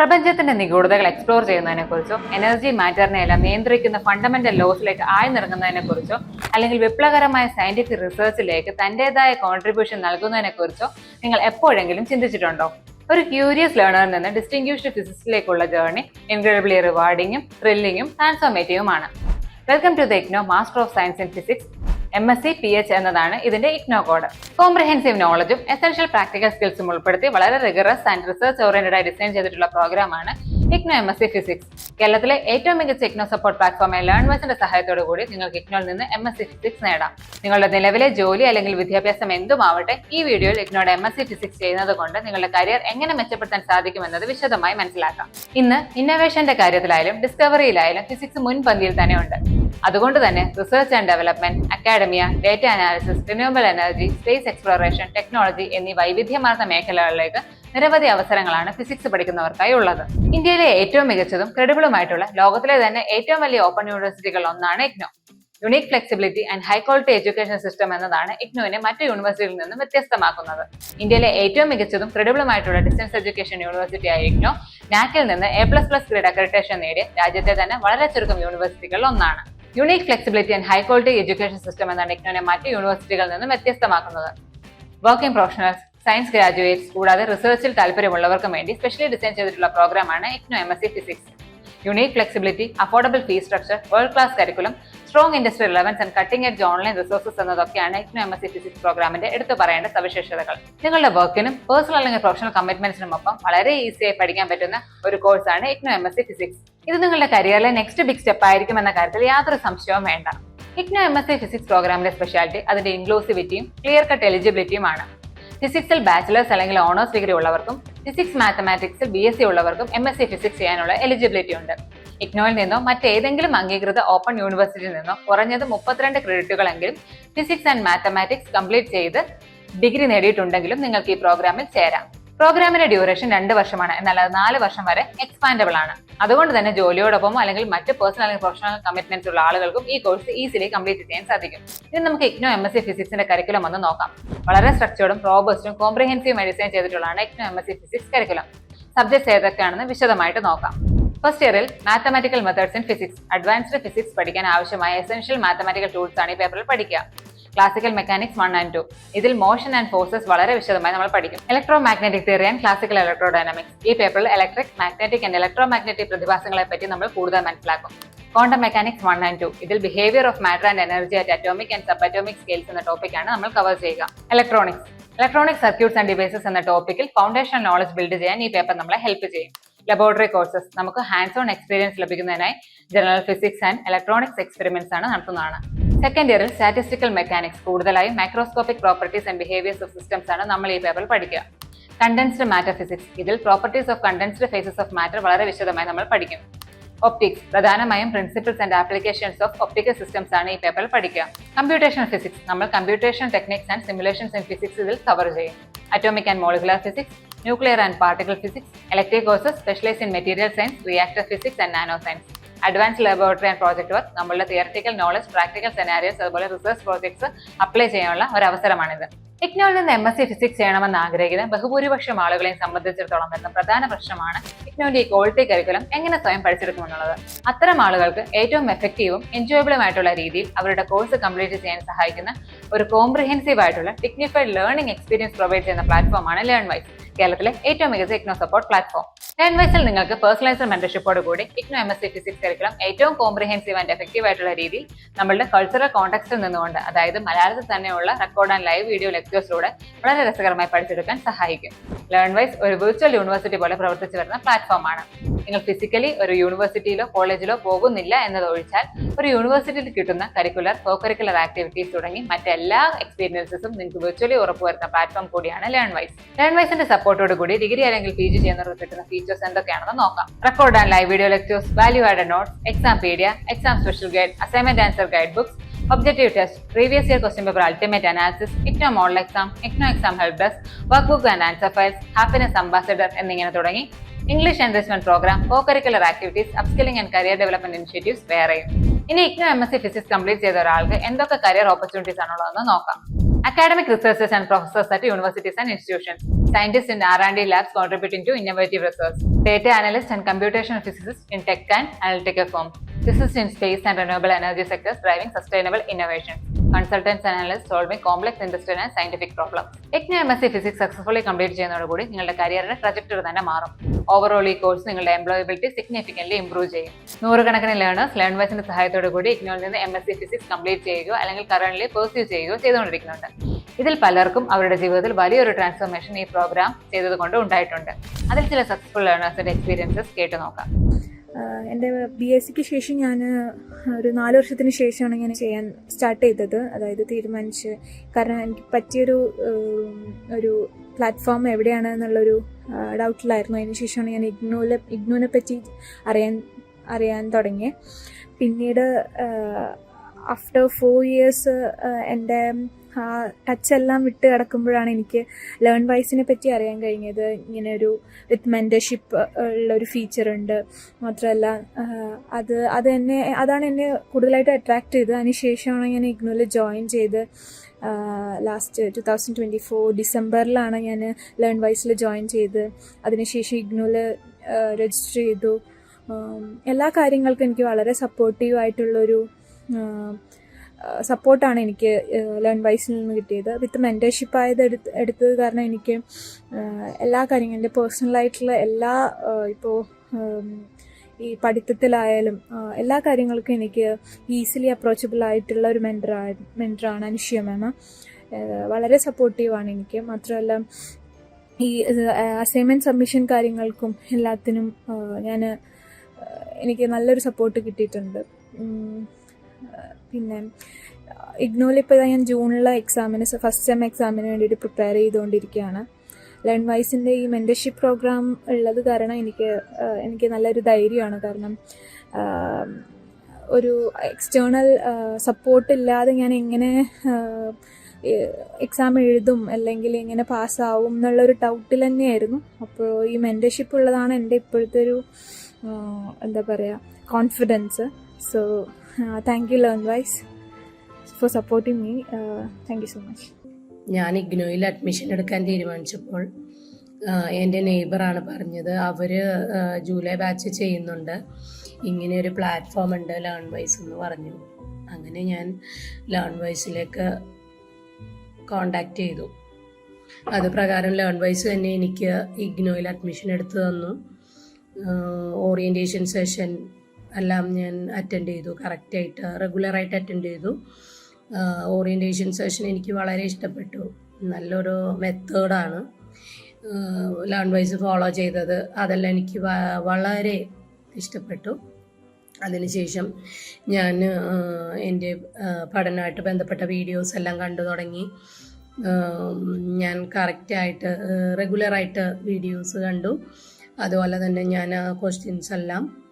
പ്രപഞ്ചത്തിന്റെ നിഗൂഢതകൾ എക്സ്പ്ലോർ ചെയ്യുന്നതിനെ കുറിച്ചോ എനർജി മാറ്ററിനെ എല്ലാം നിയന്ത്രിക്കുന്ന ഫണ്ടമെന്റൽ ലോസിലേക്ക് കുറിച്ചോ അല്ലെങ്കിൽ വിപ്ലവകരമായ സയന്റിഫിക് റിസർച്ചിലേക്ക് തന്റേതായ കോൺട്രിബ്യൂഷൻ നൽകുന്നതിനെ കുറിച്ചോ നിങ്ങൾ എപ്പോഴെങ്കിലും ചിന്തിച്ചിട്ടുണ്ടോ? ഒരു ക്യൂരിയസ് ലേണറിൽ നിന്ന് ഡിസ്റ്റിങ്ഷ്ഡ് ഫിസിക്സിലേക്കുള്ള ജേർണി ഇൻക്രെഡിബിളി റിവാർഡിങ്ങും ത്രില്ലിങ്ങും ട്രാൻസ്ഫോർമേറ്റീവുമാണ് welcome to the IGNOU master of science in physics M S C P H എന്നതാണ് ഇതിന്റെ ഇഗ്നോ കോഡ് കോംപ്രഹെൻസീവ് നോളജും എസെൻഷ്യൽ പ്രാക്ടിക്കൽ സ്കിൽസും ഉൾപ്പെടുത്തി വളരെ റിഗറസ് ആൻഡ് റിസർച്ച് ഓറിയന്റഡ് ആയി ഡിസൈൻ ചെയ്തിട്ടുള്ള പ്രോഗ്രാമാണ് IGNOU M S C physics കേരളത്തിലെ ഏറ്റവും മികച്ച ഇഗ്നോ സപ്പോർട്ട് പ്ലാറ്റ്ഫോമായ ലേൺ ലേൺവേഴ്സിന്റെ സഹായത്തോടു കൂടി നിങ്ങൾക്ക് ഇഗ്നോയിൽ നിന്ന് എം എസ് സി ഫിസിക്സ് നേടാം. നിങ്ങളുടെ നിലവിലെ ജോലി അല്ലെങ്കിൽ വിദ്യാഭ്യാസം എന്തുമാവട്ടെ ഈ വീഡിയോയിൽ ഇഗ്നോയുടെ എം എസ് സി ഫിസിക്സ് ചെയ്യുന്നത് കൊണ്ട് നിങ്ങളുടെ കരിയർ എങ്ങനെ മെച്ചപ്പെടുത്താൻ സാധിക്കുമെന്നത് വിശദമായി മനസ്സിലാക്കാം. ഇന്ന് ഇന്നോവേഷന്റെ കാര്യത്തിലായാലും ഡിസ്കവറിയിലായാലും ഫിസിക്സ് മുൻപന്തിയിൽ തന്നെയുണ്ട്. അതുകൊണ്ട് തന്നെ research and development academia data analysis renewable energy space exploration technology എന്നീ വൈവിധ്യമാർന്ന മേഖലകളിലേക്ക് നിരവധി അവസരങ്ങളാണ് ഫിസിക്സ് പഠിക്കുന്നവർക്കായി ഉള്ളത്. ഇന്ത്യയിലെ ഏറ്റവും മികച്ചതും ക്രെഡിബിളുമായിട്ടുള്ള ലോകത്തിലെ തന്നെ ഏറ്റവും വലിയ ഓപ്പൺ യൂണിവേഴ്സിറ്റികൾ ഒന്നാണ് IGNOU. Unique flexibility and high quality education system എന്നതാണ് ഇഗ്നോവിനെ മറ്റു യൂണിവേഴ്സിറ്റിയിൽ നിന്നും വ്യത്യസ്തമാക്കുന്നത്. ഇന്ത്യയിലെ ഏറ്റവും മികച്ചതും ക്രെഡിബിളുമായിട്ടുള്ള ഡിസ്റ്റൻസ് എഡ്യൂക്കേഷൻ യൂണിവേഴ്സിറ്റിയായ ഇഗ്നോ നാക്കിൽ നിന്ന് A plus plus grade accreditation നേടിയ രാജ്യത്തെ തന്നെ വളരെ ചുരുക്കം യൂണിവേഴ്സിറ്റികളിൽ ഒന്നാണ്. Unique flexibility and high quality education system എന്നാണ് ഇഗ്നോനെ മറ്റ് യൂണിവേഴ്സിറ്റികളിൽ നിന്നും വ്യത്യസ്തമാക്കുന്നത്. വർക്കിംഗ് പ്രൊഫഷണൽസ് സയൻസ് ഗ്രാജുവേറ്റ്സ് കൂടാതെ റിസർച്ചിൽ താല്പര്യമുള്ളവർക്കും വേണ്ടി സ്പെഷ്യലി ഡിസൈൻ ചെയ്തിട്ടുള്ള പ്രോഗ്രാമാണ് IGNOU M S C physics unique flexibility affordable fee structure world class curriculum strong industry relevance and cutting edge online resources എന്നതൊക്കെയാണ് IGNOU M S C physics പ്രോഗ്രാമിന്റെ എടുത്തു പറയേണ്ട സവിശേഷതകൾ. നിങ്ങളുടെ വർക്കിനും personal അല്ലെങ്കിൽ പ്രൊഫഷണൽ കമ്മിറ്റ്മെന്റ്സിനും ഒപ്പം വളരെ ഈസിയായി പഠിക്കാൻ പറ്റുന്ന ഒരു കോഴ്സാണ് IGNOU M S C physics ഇത് നിങ്ങളുടെ കരിയറിലെ നെക്സ്റ്റ് ബിഗ് സ്റ്റെപ്പ് ആയിരിക്കും എന്ന കാര്യത്തിൽ യാതൊരു സംശയവും വേണ്ട. IGNOU M S C physics പ്രോഗ്രാമിന്റെ സ്പെഷ്യാലിറ്റി അതിന്റെ ഇൻക്ലൂസിവിറ്റിയും ക്ലിയർ കട്ട് എലിജിബിലിറ്റിയുമാണ് ഫിസിക്സിൽ ബാച്ചിലേഴ്സ് അല്ലെങ്കിൽ ഓണേഴ്സ് ഡിഗ്രി ഉള്ളവർക്കും ഫിസിക്സ് മാത്തമാറ്റിക്സിൽ ബി എസ് സി ഉള്ളവർക്കും എം എസ് സി ഫിസിക്സ് ചെയ്യാനുള്ള എലിജിബിലിറ്റി ഉണ്ട്. ഇഗ്നോയിൽ നിന്നോ മറ്റേതെങ്കിലും അംഗീകൃത ഓപ്പൺ യൂണിവേഴ്സിറ്റിയിൽ നിന്നോ കുറഞ്ഞത് മുപ്പത്തിരണ്ട് ക്രെഡിറ്റുകളെങ്കിലും ഫിസിക്സ് ആൻഡ് മാത്തമാറ്റിക്സ് കംപ്ലീറ്റ് ചെയ്ത് ഡിഗ്രി നേടിയിട്ടുണ്ടെങ്കിലും നിങ്ങൾക്ക് ഈ പ്രോഗ്രാമിൽ ചേരാം. പ്രോഗ്രാമിന്റെ ഡ്യൂറേഷൻ രണ്ട് വർഷമാണ്. എന്നാൽ അത് നാല് വർഷം വരെ എക്സ്പാൻഡബിൾ ആണ്. അതുകൊണ്ട് തന്നെ ജോലിയോടൊപ്പം അല്ലെങ്കിൽ മറ്റ് പേഴ്സണൽ അല്ലെങ്കിൽ പ്രൊഫഷണൽ കമ്മിറ്റ്മെന്റ്സ് ഉള്ള ആളുകൾക്കും ഈ കോഴ്സ് ഈസിലി കംപ്ലീറ്റ് ചെയ്യാൻ സാധിക്കും. ഇനി നമുക്ക് ഇഗ്നോ എം എസ് സി ഫിസിക്സിന്റെ കരിക്കുലം ഒന്ന് നോക്കാം. വളരെ സ്ട്രക്ചേർഡും റോബസ്റ്റും കോംപ്രിഹെൻസീവ് ഡിസൈൻ ചെയ്തിട്ടുള്ളതാണ് IGNOU M S C physics curriculum subjects ഏതൊക്കെയാണെന്ന് വിശദമായിട്ട് നോക്കാം. ഫസ്റ്റ് ഇയറിൽ mathematical methods in physics advanced physics പഠിക്കാൻ ആവശ്യമായ എസെൻഷ്യൽ മാത്തമാറ്റിക്കൽ ടൂൾസ് ആണ് ഈ പേപ്പറിൽ പഠിക്കുക. Classical mechanics one and two ഇതിൽ മോഷൻ ആൻഡ് ഫോഴ്സസ് വളരെ വിശദമായി നമ്മൾ പഠിക്കും. Electromagnetic theory and classical electrodynamics ഈ പേപ്പറിൽ electric magnetic and electro magnetic പ്രതിഭാസങ്ങളെ പറ്റി നമ്മൾ കൂടുതൽ മനസ്സിലാക്കും. Quantum mechanics one and two ഇതിൽ behaviour of matter and energy at atomic and subatomic scales എന്ന ടോപ്പിക്കാണ് നമ്മൾ കവർ ചെയ്യുക. Electronics electronic circuits and devices എന്ന ടോപ്പിക്കിൽ ഫൗണ്ടേഷൻ നോളജ് ബിൽഡ് ചെയ്യാൻ ഈ പേപ്പർ നമ്മളെ ഹെൽപ്പ് ചെയ്യും. ലബോറട്ടറി കോഴ്സസ് നമുക്ക് ഹാൻഡ്സ് ഓൺ എക്സ്പീരിയൻസ് ലഭിക്കുന്നതിനായി general physics and electronics experiments ആണ് നടത്തുന്നതാണ്. സെക്കൻഡ് ഇയറിൽ സ്റ്റാറ്റിസ്റ്റിക്കൽ മെക്കാനിക്സ് കൂടുതലായും microscopic properties and behaviours of systems ആണ് നമ്മൾ ഈ പേപ്പറിൽ പഠിക്കുക. കണ്ടൻസ്ഡ് മാറ്റർ ഫിസിക്സ് ഇതിൽ properties of condensed phases of matter വളരെ വിശദമായി നമ്മൾ പഠിക്കും. ഒപ്റ്റിക്സ് പ്രധാനമായും principles and applications of optical systems ആണ് ഈ പേപ്പറിൽ പഠിക്കുക. കമ്പ്യൂട്ടേഷൻ ഫിസിക്സ് നമ്മൾ computation techniques and simulations in physics ഇതിൽ കവർ ചെയ്യും. Atomic and molecular physics nuclear and particle physics electric courses specialise in material science reactor physics and nano science advance laboratory and project work നമ്മളുടെ theoretical knowledge practical scenarios അതുപോലെ research projects apply ചെയ്യാനുള്ള ഒരു അവസരമാണിത്. ഇഗ്നോയിൽ നിന്ന് M S C physics ചെയ്യണമെന്ന് ആഗ്രഹിക്കുന്ന ബഹുഭൂരിപക്ഷം ആളുകളെയും സംബന്ധിച്ചിടത്തോളം വരുന്ന പ്രധാന പ്രശ്നമാണ് ഇഗ്നോന്റെ ഈ ക്വാളിറ്റി കരിക്കുലം എങ്ങനെ സ്വയം പഠിച്ചെടുക്കുമെന്നുള്ളത്. അത്തരം ആളുകൾക്ക് ഏറ്റവും എഫക്റ്റീവും എൻജോയബിളുമായിട്ടുള്ള രീതിയിൽ അവരുടെ കോഴ്സ് കംപ്ലീറ്റ് ചെയ്യാൻ സഹായിക്കുന്ന ഒരു കോംപ്രിഹെൻസീവ് ആയിട്ടുള്ള ഡിഗ്നിഫൈഡ് ലേണിംഗ് എക്സ്പീരിയൻസ് പ്രൊവൈഡ് ചെയ്യുന്ന പ്ലാറ്റ്ഫോമാണ് ലേൺ വൈസ് കേരളത്തിലെ ഏറ്റവും മികച്ച ഇഗ്നോ സപ്പോർട്ട് പ്ലാറ്റ്ഫോം ടെൻ വയസ്സിൽ നിങ്ങൾക്ക് പേഴ്സണലൈസ്ഡ് മെന്റർഷിപ്പോട് കൂടി IGNOU M S C physics curriculum ഏറ്റവും കോംപ്രിഹെൻസീവ് ആൻഡ് എഫക്റ്റീവ് ആയിട്ടുള്ള രീതിയിൽ നമ്മുടെ കൾച്ചറൽ കോൺടാക്സിൽ നിന്നുകൊണ്ട് അതായത് മലയാളത്തിൽ തന്നെയുള്ള റെക്കോർഡ് ആൻഡ് ലൈവ് വീഡിയോ ലെക്ചേഴ്സിലൂടെ വളരെ രസകരമായി പഠിച്ചെടുക്കാൻ സഹായിക്കും. ലേൺ വൈസ് ഒരു വിർച്വൽ യൂണിവേഴ്സിറ്റി പോലെ പ്രവർത്തിച്ചു വരുന്ന പ്ലാറ്റ്ഫോമാണ് നിങ്ങൾ ഫിസിക്കലി ഒരു യൂണിവേഴ്സിറ്റിയിലോ കോളേജിലോ പോകുന്നില്ല എന്നതൊഴിച്ചാൽ ഒരു യൂണിവേഴ്സിറ്റിയിൽ കിട്ടുന്ന കരിക്കുലർ കോ കരിക്കുലർ ആക്ടിവിറ്റീസ് തുടങ്ങി മറ്റെല്ലാ എക്സ്പീരിയൻസസും നിങ്ങൾക്ക് വിർച്വലി ഉറപ്പുവരുന്ന പ്ലാറ്റ്ഫോം കൂടിയാണ് ലേൺ വൈസ് ലേൺ വൈസിന്റെ സപ്പോർട്ടോട് കൂടി ഡിഗ്രി അല്ലെങ്കിൽ പി ജി ചെയ്യുന്നവർക്ക് കിട്ടുന്ന ഫീച്ചേഴ്സ് എന്തൊക്കെയാണെന്ന് നോക്കാം. Record and live video lectures value add notes Exampedia exam special guide assignment answer guide books objective test previous year question paper ultimate analysis ഇറ്റോ model exam ഇറ്റ്നോ exam help desk work book and answer files happiness ambassador എന്നിങ്ങനെ തുടങ്ങി. English enrichment programme co curricular activities upskilling and career development initiatives വേറെയും. ഇനി IGNOU M S C physics complete ചെയ്ത ഒരാൾക്ക് എന്തൊക്കെ career opportunities ആണുള്ളതെന്ന് നോക്കാം. Academic researchers and professors at universities and institutions. Scientists in R&D labs contributing to innovative research. Data analysts and computational physicists in tech and analytical firms. Physicists in space and renewable energy sectors driving sustainable innovation. Consultants analyst solving complex industrial and scientific problem. IGNOU M S C physics successfully complete ചെയ്യുന്നതോടുകൂടി നിങ്ങളുടെ കരിയറിന്റെ trajectory തന്നെ മാറും. Overall ഈ course നിങ്ങളുടെ employability significantly improve ചെയ്യും. നൂറുകണക്കിന് learners learn വൈസിന്റെ സഹായത്തോടു കൂടി ഇഗ്നോയിൽ നിന്ന് M S C physics complete ചെയ്യുകയോ അല്ലെങ്കിൽ കറന്റ് പെർസ്യൂ ചെയ്യുകയോ ചെയ്തുകൊണ്ടിരിക്കുന്നുണ്ട്. ഇതിൽ പലർക്കും അവരുടെ ജീവിതത്തിൽ വലിയൊരു ട്രാൻസ്ഫോർമേഷൻ ഈ പ്രോഗ്രാം ചെയ്തതുകൊണ്ട് ഉണ്ടായിട്ടുണ്ട്. അതിൽ ചില സക്സസ്ഫുൾ ലേണേഴ്സിന്റെ എക്സ്പീരിയൻസസ് കേട്ടു നോക്കാം എന്റെ ബി എസ് സിക്ക് ശേഷം ഞാൻ ഒരു നാല് വർഷത്തിന് ശേഷമാണ് ഞാൻ ചെയ്യാൻ സ്റ്റാർട്ട് ചെയ്തത്. അതായത് തീരുമാനിച്ച്. കാരണം എനിക്ക് പറ്റിയൊരു ഒരു പ്ലാറ്റ്ഫോം എവിടെയാണ് എന്നുള്ളൊരു ഡൗട്ടിലായിരുന്നു അതിന് ശേഷമാണ് ഞാൻ ഇഗ്നോലെ ഇഗ്നോനെ പറ്റി അറിയാൻ അറിയാൻ തുടങ്ങിയത് പിന്നീട് ആഫ്റ്റർ ഫോർ ഇയേഴ്സ് എന്റെ ആ ടച്ച് എല്ലാം വിട്ട് കിടക്കുമ്പോഴാണ് എനിക്ക് ലേൺ വൈസിനെ പറ്റി അറിയാൻ കഴിഞ്ഞത്. ഇങ്ങനെ ഒരു വിത്ത് മെന്റർഷിപ്പ് ഉള്ള ഒരു ഫീച്ചർ ഉണ്ട്. മാത്രമല്ല അത് അത് എന്നെ അതാണ് എന്നെ കൂടുതലായിട്ട് അട്രാക്ട് ചെയ്തത്. അതിനുശേഷമാണ് ഞാൻ ഇഗ്നോയിൽ ജോയിൻ ചെയ്ത് last two thousand twenty four ഡിസംബറിലാണ് ഞാൻ ലേൺ വൈസിൽ ജോയിൻ ചെയ്ത്. അതിനുശേഷം ഇഗ്നോയിൽ രജിസ്റ്റർ ചെയ്തു. എല്ലാ കാര്യങ്ങൾക്കും എനിക്ക് വളരെ സപ്പോർട്ടീവ് ആയിട്ടുള്ളൊരു സപ്പോർട്ടാണ് എനിക്ക് ലേൺ വൈസിൽ നിന്ന് കിട്ടിയത്. വിത്ത് മെന്റർഷിപ്പ് ആയത് എടുത്ത് എടുത്തത് കാരണം എനിക്ക് എല്ലാ കാര്യങ്ങളും എന്റെ പേഴ്സണലായിട്ടുള്ള എല്ലാ ഇപ്പോൾ ഈ പഠിത്തത്തിലായാലും എല്ലാ കാര്യങ്ങൾക്കും എനിക്ക് ഈസിലി അപ്രോച്ചബിൾ ആയിട്ടുള്ള ഒരു മെന്ററാ മെന്ററാണ് അനുഷ്യ മാമ. വളരെ സപ്പോർട്ടീവാണ് എനിക്ക്. മാത്രമല്ല ഈ അസൈൻമെന്റ് സബ്മിഷൻ കാര്യങ്ങൾക്കും എല്ലാത്തിനും ഞാൻ എനിക്ക് നല്ലൊരു സപ്പോർട്ട് കിട്ടിയിട്ടുണ്ട്. പിന്നെ ഇഗ്നോയിൽ ഇപ്പോൾ ഞാൻ ജൂണിലെ എക്സാമിന് ഫസ്റ്റ് സെം എക്സാമിന് വേണ്ടിയിട്ട് പ്രിപ്പയർ ചെയ്തുകൊണ്ടിരിക്കുകയാണ്. ലേൺ വൈസിന്റെ ഈ മെന്റർഷിപ്പ് പ്രോഗ്രാം ഉള്ളത് കാരണം എനിക്ക് എനിക്ക് നല്ലൊരു ധൈര്യമാണ്. കാരണം ഒരു എക്സ്റ്റേണൽ സപ്പോർട്ട് ഇല്ലാതെ ഞാൻ എങ്ങനെ എക്സാം എഴുതും അല്ലെങ്കിൽ എങ്ങനെ പാസ്സാവും എന്നുള്ളൊരു ഡൗട്ടിൽ തന്നെയായിരുന്നു. അപ്പോൾ ഈ മെന്റർഷിപ്പ് ഉള്ളതാണ് എന്റെ ഇപ്പോഴത്തെ ഒരു എന്താ പറയുക confidence so thank you learn wise for supporting me thank you so much ഞാൻ ഇഗ്നോയിൽ അഡ്മിഷൻ എടുക്കാൻ തീരുമാനിച്ചപ്പോൾ എന്റെ നെയ്ബറാണ് പറഞ്ഞത്. അവർ ജൂലൈ ബാച്ച് ചെയ്യുന്നുണ്ട്. ഇങ്ങനെ ഒരു പ്ലാറ്റ്ഫോം ഉണ്ട് ലേൺ വൈസ് എന്ന് പറഞ്ഞു. അങ്ങനെ ഞാൻ ലേൺ വൈസിലേക്ക് കോണ്ടാക്ട് ചെയ്തു. അത് പ്രകാരം ലേൺ വൈസ് തന്നെ എനിക്ക് ഇഗ്നോയിൽ അഡ്മിഷൻ എടുത്തു തന്നു. ഓറിയന്റേഷൻ സെഷൻ എല്ലാം ഞാൻ അറ്റൻഡ് ചെയ്തു. കറക്റ്റായിട്ട് റെഗുലറായിട്ട് അറ്റൻഡ് ചെയ്തു. ഓറിയന്റേഷൻ സെഷൻ എനിക്ക് വളരെ ഇഷ്ടപ്പെട്ടു. നല്ലൊരു മെത്തേഡാണ് ലേൺ വൈസ് ഫോളോ ചെയ്തത്. അതെല്ലാം എനിക്ക് വളരെ ഇഷ്ടപ്പെട്ടു. അതിനുശേഷം ഞാൻ എന്റെ പഠനമായിട്ട് ബന്ധപ്പെട്ട വീഡിയോസ് എല്ലാം കണ്ടു തുടങ്ങി. ഞാൻ കറക്റ്റായിട്ട് റെഗുലറായിട്ട് വീഡിയോസ് കണ്ടു. അതുപോലെ തന്നെ ഞാൻ ക്വസ്റ്റ്യൻസ് എല്ലാം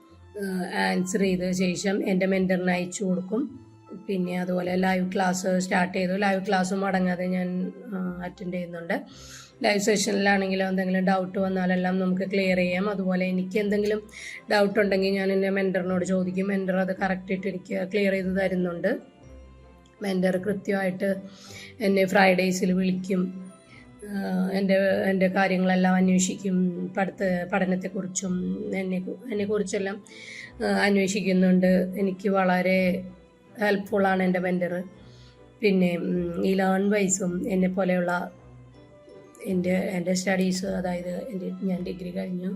ആൻസർ ചെയ്ത ശേഷം എന്റെ മെന്ററിന് അയച്ചു കൊടുക്കും. പിന്നെ അതുപോലെ ലൈവ് ക്ലാസ് സ്റ്റാർട്ട് ചെയ്തു. ലൈവ് ക്ലാസ്സും അടങ്ങാതെ ഞാൻ അറ്റൻഡ് ചെയ്യുന്നുണ്ട്. ലൈവ് സെഷനിലാണെങ്കിലും എന്തെങ്കിലും ഡൗട്ട് വന്നാലെല്ലാം നമുക്ക് ക്ലിയർ ചെയ്യാം. അതുപോലെ എനിക്ക് എന്തെങ്കിലും ഡൗട്ട് ഉണ്ടെങ്കിൽ ഞാൻ എന്റെ മെന്ററിനോട് ചോദിക്കും. മെന്റർ അത് കറക്റ്റായിട്ട് എനിക്ക് ക്ലിയർ ചെയ്ത് തരുന്നുണ്ട്. മെന്റർ കൃത്യമായിട്ട് എന്നെ ഫ്രൈഡേയ്സിൽ വിളിക്കും. എന്റെ എന്റെ കാര്യങ്ങളെല്ലാം അന്വേഷിക്കും പഠിത്ത പഠനത്തെക്കുറിച്ചും എന്നെ എന്നെക്കുറിച്ചെല്ലാം അന്വേഷിക്കുന്നുണ്ട്. എനിക്ക് വളരെ ഹെൽപ്ഫുള്ളാണ് എന്റെ മെന്റർ പിന്നെ ഉം, ഈ ലേൺ വൈസും എന്നെ പോലെയുള്ള എന്റെ എന്റെ സ്റ്റഡീസ് അതായത് എന്റെ ഞാൻ ഡിഗ്രി കഴിഞ്ഞു.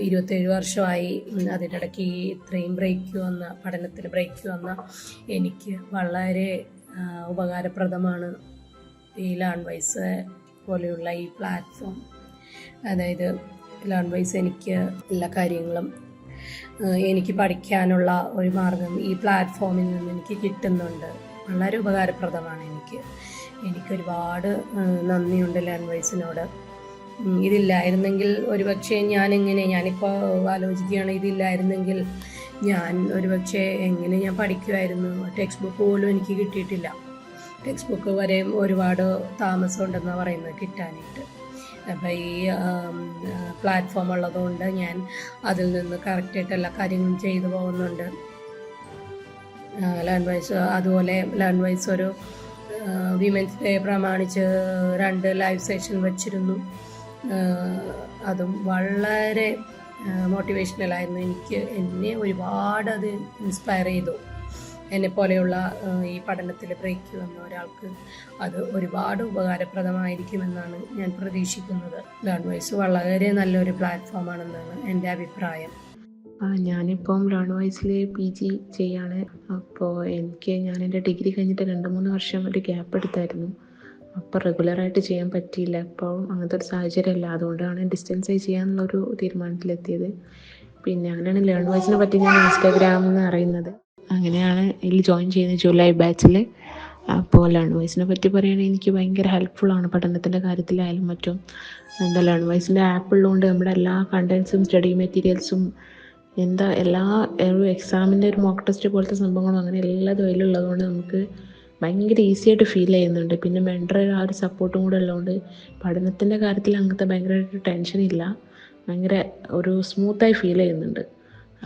ഇരുപത്തേഴ് വർഷമായി അതിനിടയ്ക്ക് ഇത്രയും ബ്രേക്ക് വന്ന പഠനത്തിന് ബ്രേക്ക് വന്ന എനിക്ക് വളരെ ഉപകാരപ്രദമാണ് ഈ ലേൺ വൈസ് പോലെയുള്ള ഈ പ്ലാറ്റ്ഫോം അതായത് ലേൺ വൈസ് എനിക്ക് എല്ലാ കാര്യങ്ങളും എനിക്ക് പഠിക്കാനുള്ള ഒരു മാർഗം ഈ പ്ലാറ്റ്ഫോമിൽ നിന്ന് എനിക്ക് കിട്ടുന്നുണ്ട്. വളരെ ഉപകാരപ്രദമാണ് എനിക്ക്. എനിക്കൊരുപാട് നന്ദിയുണ്ട് ലേൺ വൈസിനോട് ഇതില്ലായിരുന്നെങ്കിൽ ഒരുപക്ഷെ ഞാനെങ്ങനെ ഞാനിപ്പോൾ ആലോചിക്കുകയാണ് ഇതില്ലായിരുന്നെങ്കിൽ ഞാൻ ഒരുപക്ഷെ എങ്ങനെ ഞാൻ പഠിക്കുമായിരുന്നു ടെക്സ്റ്റ് ബുക്ക് പോലും എനിക്ക് കിട്ടിയിട്ടില്ല. ടെക്സ്റ്റ് ബുക്ക് വരെയും ഒരുപാട് താമസമുണ്ടെന്നാണ് പറയുന്നത് കിട്ടാനായിട്ട്. അപ്പോൾ ഈ പ്ലാറ്റ്ഫോം ഉള്ളതുകൊണ്ട് ഞാൻ അതിൽ നിന്ന് കറക്റ്റായിട്ട് എല്ലാ കാര്യങ്ങളും ചെയ്തു പോകുന്നുണ്ട്. ലേൺ വൈസ് അതുപോലെ ലേൺ വൈസ് ഒരു വിമൻസ് ഡേ പ്രമാണിച്ച് രണ്ട് ലൈവ് സെഷൻ വച്ചിരുന്നു. അതും വളരെ മോട്ടിവേഷണലായിരുന്നു എനിക്ക് എന്നെ ഒരുപാട് അത് ഇൻസ്പയർ ചെയ്തു. എന്നെ പോലെയുള്ള ഈ പഠനത്തിൽ ബ്രേക്ക് വന്ന ഒരാൾക്ക് അത് ഒരുപാട് ഉപകാരപ്രദമായിരിക്കുമെന്നാണ് ഞാൻ പ്രതീക്ഷിക്കുന്നത്. ലേൺ വൈസ് വളരെ നല്ലൊരു പ്ലാറ്റ്ഫോം ആണെന്നാണ് എന്റെ അഭിപ്രായം. ഞാനിപ്പം ലേൺ വൈസിൽ പി ജി ചെയ്യാണ്. അപ്പോൾ എനിക്ക് ഞാൻ എന്റെ ഡിഗ്രി കഴിഞ്ഞിട്ട് രണ്ട് മൂന്ന് വർഷം ഒരു ഗ്യാപ്പ് എടുത്തായിരുന്നു. അപ്പോൾ റെഗുലറായിട്ട് ചെയ്യാൻ പറ്റിയില്ല. അപ്പോൾ അങ്ങനത്തെ ഒരു സാഹചര്യമല്ല അതുകൊണ്ടാണ് ഡിസ്റ്റൻസായി ചെയ്യാനുള്ളൊരു തീരുമാനത്തിലെത്തിയത്. പിന്നെ അങ്ങനെയാണ് ലേൺ വൈസിനെ പറ്റി ഞാൻ ഇൻസ്റ്റാഗ്രാമിൽ നിന്ന് അറിയുന്നത്. അങ്ങനെയാണ് ഇതിൽ ജോയിൻ ചെയ്യുന്നത് ജൂലൈ ബാച്ചിൽ അപ്പോൾ ലേൺ വോയിസിനെ പറ്റി പറയുകയാണെങ്കിൽ എനിക്ക് ഭയങ്കര ഹെൽപ്ഫുള്ളാണ് പഠനത്തിന്റെ കാര്യത്തിലായാലും മറ്റും. എന്താ ലേൺ വോയിസിന്റെ ആപ്പ് ഉള്ളതുകൊണ്ട് നമ്മുടെ എല്ലാ കണ്ടൻസും സ്റ്റഡി മെറ്റീരിയൽസും എന്താ എല്ലാ ഒരു എക്സാമിന്റെ ഒരു മോക്ക് ടെസ്റ്റ് പോലത്തെ സംഭവങ്ങളും അങ്ങനെ എല്ലാതും അതിലുള്ളത് കൊണ്ട് നമുക്ക് ഭയങ്കര ഈസി ആയിട്ട് ഫീൽ ചെയ്യുന്നുണ്ട്. പിന്നെ മെന്റർ ആ ഒരു സപ്പോർട്ടും കൂടെ ഉള്ളതുകൊണ്ട് പഠനത്തിന്റെ കാര്യത്തിൽ അങ്ങനത്തെ ഭയങ്കരമായിട്ട് ടെൻഷൻ ഇല്ല. ഭയങ്കര ഒരു സ്മൂത്തായി ഫീൽ ചെയ്യുന്നുണ്ട്.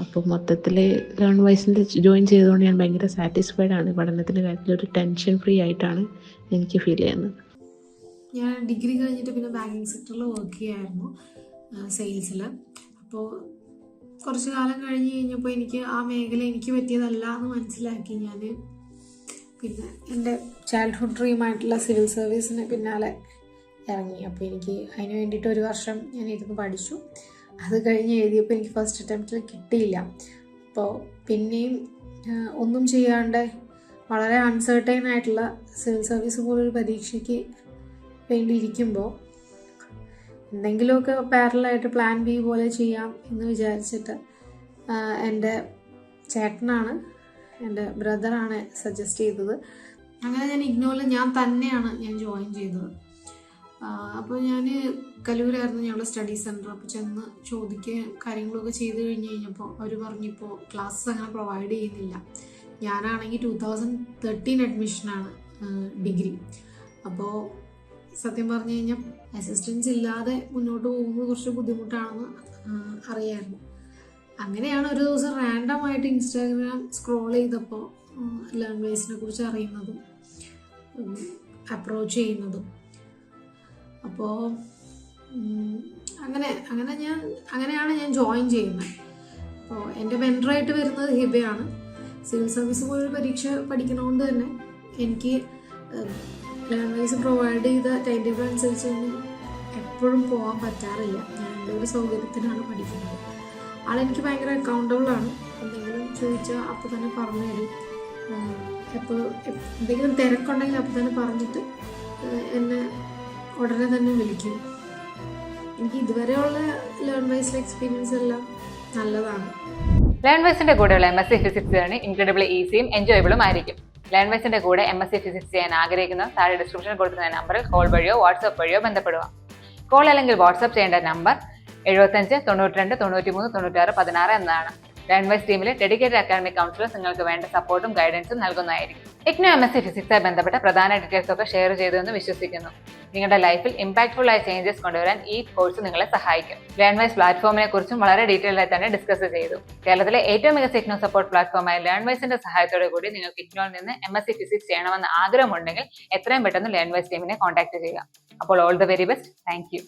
അപ്പോൾ മൊത്തത്തിൽ ലേൺ വൈസിന്റെ ജോയിൻ ചെയ്തുകൊണ്ട് ഞാൻ ഭയങ്കര സാറ്റിസ്ഫൈഡ് ആണ്. പഠനത്തിന്റെ കാര്യത്തിൽ ഒരു ടെൻഷൻ ഫ്രീ ആയിട്ടാണ് എനിക്ക് ഫീൽ ചെയ്യുന്നത്. ഞാൻ ഡിഗ്രി കഴിഞ്ഞിട്ട് പിന്നെ ബാങ്കിങ് സെക്ടറിൽ വർക്ക് ചെയ്യായിരുന്നു സെയിൽസിൽ അപ്പോൾ കുറച്ച് കാലം കഴിഞ്ഞ് കഴിഞ്ഞപ്പോൾ എനിക്ക് ആ മേഖല എനിക്ക് പറ്റിയതല്ല എന്ന് മനസ്സിലാക്കി ഞാൻ പിന്നെ എന്റെ ചൈൽഡ്ഹുഡ് ഡ്രീമായിട്ടുള്ള സിവിൽ സർവീസിന് പിന്നാലെ ഇറങ്ങി. അപ്പോൾ എനിക്ക് അതിന് വേണ്ടിയിട്ട് ഒരു വർഷം ഞാൻ ഇതൊക്കെ പഠിച്ചു. അത് കഴിഞ്ഞ് എഴുതിയപ്പോൾ എനിക്ക് ഫസ്റ്റ് അറ്റംപ്റ്റിൽ കിട്ടിയില്ല. അപ്പോൾ പിന്നെയും ഒന്നും ചെയ്യാണ്ട് വളരെ അൺസേർട്ടൈൻ ആയിട്ടുള്ള സിവിൽ സർവീസ് പോലൊരു പരീക്ഷയ്ക്ക് വേണ്ടി ഇരിക്കുമ്പോൾ എന്തെങ്കിലുമൊക്കെ പാരലായിട്ട് പ്ലാൻ ബി പോലെ ചെയ്യാം എന്ന് വിചാരിച്ചിട്ട് എന്റെ ചേട്ടനാണ് എന്റെ ബ്രദറാണ് സജസ്റ്റ് ചെയ്തത്. അങ്ങനെ ഞാൻ ഇഗ്നോറിൽ ഞാൻ തന്നെയാണ് ഞാൻ ജോയിൻ ചെയ്തത്. അപ്പോൾ ഞാൻ കലൂരായിരുന്നു ഞങ്ങളുടെ സ്റ്റഡി സെന്റർ അപ്പോൾ ചെന്ന് ചോദിക്കുകയും കാര്യങ്ങളൊക്കെ ചെയ്ത് കഴിഞ്ഞ് കഴിഞ്ഞപ്പോൾ അവർ പറഞ്ഞിപ്പോൾ ക്ലാസ്സസ് അങ്ങനെ പ്രൊവൈഡ് ചെയ്യുന്നില്ല. ഞാനാണെങ്കിൽ ടു തൗസൻഡ് തേർട്ടീൻ അഡ്മിഷനാണ് ഡിഗ്രി അപ്പോൾ സത്യം പറഞ്ഞു കഴിഞ്ഞാൽ അസിസ്റ്റൻസ് ഇല്ലാതെ മുന്നോട്ട് പോകുന്നത് കുറച്ച് ബുദ്ധിമുട്ടാണെന്ന് അറിയായിരുന്നു. അങ്ങനെയാണ് ഒരു ദിവസം റാൻഡം ആയിട്ട് ഇൻസ്റ്റാഗ്രാം സ്ക്രോൾ ചെയ്തപ്പോൾ ലാംഗ്വേജിനെ കുറിച്ച് അറിയുന്നതും അപ്രോച്ച് ചെയ്യുന്നതും. അപ്പോൾ അങ്ങനെ അങ്ങനെ ഞാൻ അങ്ങനെയാണ് ഞാൻ ജോയിൻ ചെയ്യുന്നത്. അപ്പോൾ എന്റെ മെന്ററായിട്ട് വരുന്നത് ഹിബയാണ്. സിവിൽ സർവീസ് പോലൊരു പരീക്ഷ പഠിക്കണോണ്ട് തന്നെ എനിക്ക് ലാംഗ്വേജ് പ്രൊവൈഡ് ചെയ്ത ടൈം ടേബിൾ അനുസരിച്ച് എപ്പോഴും പോകാൻ പറ്റാറില്ല. ഞാൻ എന്റെ ഒരു സൗകര്യത്തിനാണ് പഠിക്കുന്നത്. ആളെനിക്ക് ഭയങ്കര അക്കൗണ്ടബിളാണ് എന്തെങ്കിലും ചോദിച്ചാൽ അപ്പോൾ തന്നെ പറഞ്ഞു തരും. എപ്പോൾ എന്തെങ്കിലും തിരക്കുണ്ടെങ്കിൽ അപ്പോൾ തന്നെ പറഞ്ഞിട്ട് എന്നെ ഉടനെ തന്നെ വിളിക്കും. എനിക്ക് ഇതുവരെയുള്ള ലേൺ വൈസിലെ എക്സ്പീരിയൻസ് എല്ലാം നല്ലതാണ്. ലേൺ വൈസിന്റെ കൂടെയുള്ള M S C physics journey incredible ഈസിയും എൻജോയബിളും ആയിരിക്കും. ലേൺ വൈസിന്റെ കൂടെ എം എസ് സി ഫിസിക്സ് ചെയ്യാൻ ആഗ്രഹിക്കുന്ന താഴെ ഡിസ്ക്രിപ്ഷൻ കൊടുക്കുന്ന നമ്പറിൽ കോൾ വഴിയോ വാട്സ്ആപ്പ് വഴിയോ ബന്ധപ്പെടുക. കോൾ അല്ലെങ്കിൽ വാട്സ്ആപ്പ് ചെയ്യേണ്ട നമ്പർ എഴുപത്തഞ്ച് തൊണ്ണൂറ്റിരണ്ട് തൊണ്ണൂറ്റിമൂന്ന് തൊണ്ണൂറ്റാറ് പതിനാറ് എന്നതാണ് ലേൺ വൈസ് ടീമിലെ ഡെഡിക്കേറ്റഡ് അക്കാഡമിക് കൗൺസിലർ നിങ്ങൾക്ക് വേണ്ട സപ്പോർട്ടും ഗൈഡൻസും നൽകുന്നതായിരിക്കും. ഇഗ്നോ എം എസ് സി ഫിസിക്സുമായി ബന്ധപ്പെട്ട പ്രധാന ഡീറ്റെയിൽസ് ഒക്കെ ഷെയർ ചെയ്തു എന്ന് വിശ്വസിക്കുന്നു. നിങ്ങളുടെ ലൈഫിൽ ഇമ്പാക്ട്ഫുൾ ആയ ചേഞ്ചസ് കൊണ്ടുവരാൻ ഈ കോഴ്സ് നിങ്ങളെ സഹായിക്കും. ലേൺ വൈസ് പ്ലാറ്റ്ഫോമിനെ കുറിച്ചും വളരെ ഡീറ്റെയിൽ ആയി തന്നെ ഡിസ്കസ് ചെയ്തു. കേരളത്തിലെ ഏറ്റവും മികച്ച ഇഗ്നോ സപ്പോർട്ട് പ്ലാറ്റ്ഫോമായ ലേൺ വൈസിന്റെ സഹായത്തോടെ കൂടി നിങ്ങൾക്ക് ഇഗ്നോയിൽ നിന്ന് എം എസ് സി ഫിസിക്സ് ചെയ്യണമെന്ന് ആഗ്രഹമുണ്ടെങ്കിൽ എത്രയും പെട്ടെന്ന് ലേൺ വൈസ് ടീമിനെ കോൺടാക്ട് ചെയ്യുക അപ്പോൾ all the very best thank you